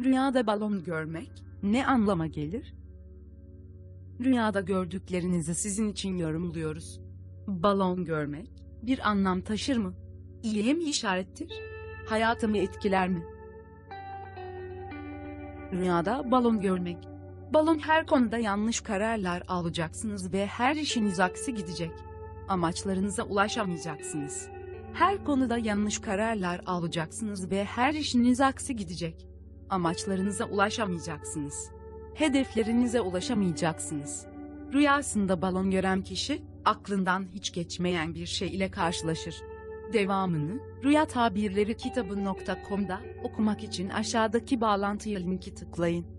Rüyada balon görmek ne anlama gelir? Rüyada gördüklerinizi sizin için yorumluyoruz. Balon görmek bir anlam taşır mı? İyiye mi işarettir? Hayatımı etkiler mi? Rüyada balon görmek. Balon her konuda yanlış kararlar alacaksınız ve her işiniz aksi gidecek. Amaçlarınıza ulaşamayacaksınız. Her konuda yanlış kararlar alacaksınız ve her işiniz aksi gidecek. Amaçlarınıza ulaşamayacaksınız. Hedeflerinize ulaşamayacaksınız. Rüyasında balon gören kişi, aklından hiç geçmeyen bir şey ile karşılaşır. Devamını, Rüya Tabirleri kitabı.com'da okumak için aşağıdaki bağlantıya linki tıklayın.